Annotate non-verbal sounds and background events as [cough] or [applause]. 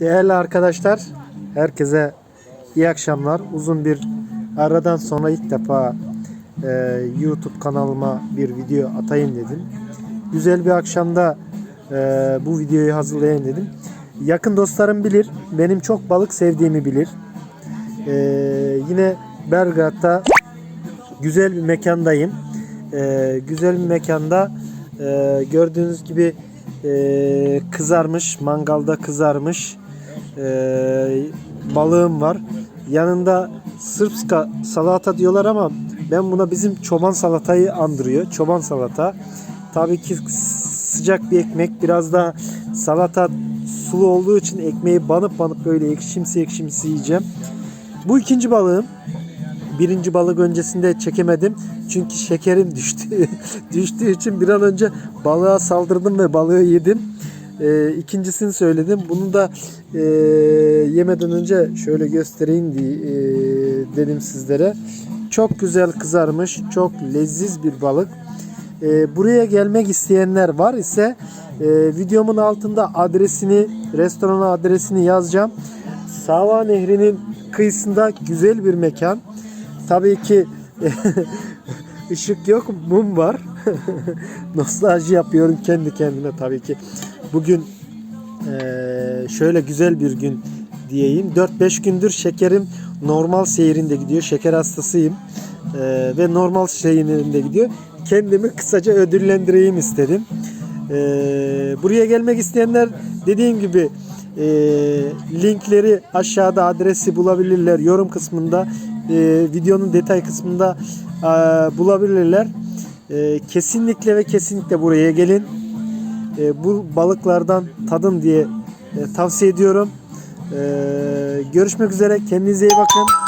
Değerli arkadaşlar, herkese iyi akşamlar. Uzun bir aradan sonra ilk defa e, YouTube kanalıma bir video atayım dedim. Güzel bir akşamda e, bu videoyu hazırlayayım dedim. Yakın dostlarım bilir, benim çok balık sevdiğimi bilir. E, yine Belgrad'da güzel bir mekandayım. E, güzel bir mekanda e, gördüğünüz gibi e, kızarmış, mangalda kızarmış e, balığım var. Yanında sırpska salata diyorlar ama ben buna bizim çoban salatayı andırıyor. Çoban salata. Tabii ki sıcak bir ekmek. Biraz da salata sulu olduğu için ekmeği banıp banıp böyle ekşimsi ekşimsi yiyeceğim. Bu ikinci balığım. Birinci balık öncesinde çekemedim. Çünkü şekerim düştü. [laughs] Düştüğü için bir an önce balığa saldırdım ve balığı yedim. Ee, ikincisini söyledim. Bunu da e, yemeden önce şöyle göstereyim diye e, dedim sizlere. Çok güzel kızarmış, çok leziz bir balık. E, buraya gelmek isteyenler var ise e, videomun altında adresini, restoran adresini yazacağım. Sava Nehri'nin kıyısında güzel bir mekan. Tabii ki [laughs] ışık yok, mum var. [laughs] Nostalji yapıyorum kendi kendime tabii ki. Bugün eee, şöyle güzel bir gün diyeyim. 4-5 gündür şekerim normal seyrinde gidiyor. Şeker hastasıyım. Eee, ve normal seyrinde gidiyor. Kendimi kısaca ödüllendireyim istedim. Eee, buraya gelmek isteyenler dediğim gibi eee, linkleri aşağıda adresi bulabilirler. Yorum kısmında eee, videonun detay kısmında eee, bulabilirler. Eee, kesinlikle ve kesinlikle buraya gelin. E, bu balıklardan tadın diye e, tavsiye ediyorum. E, görüşmek üzere. Kendinize iyi bakın.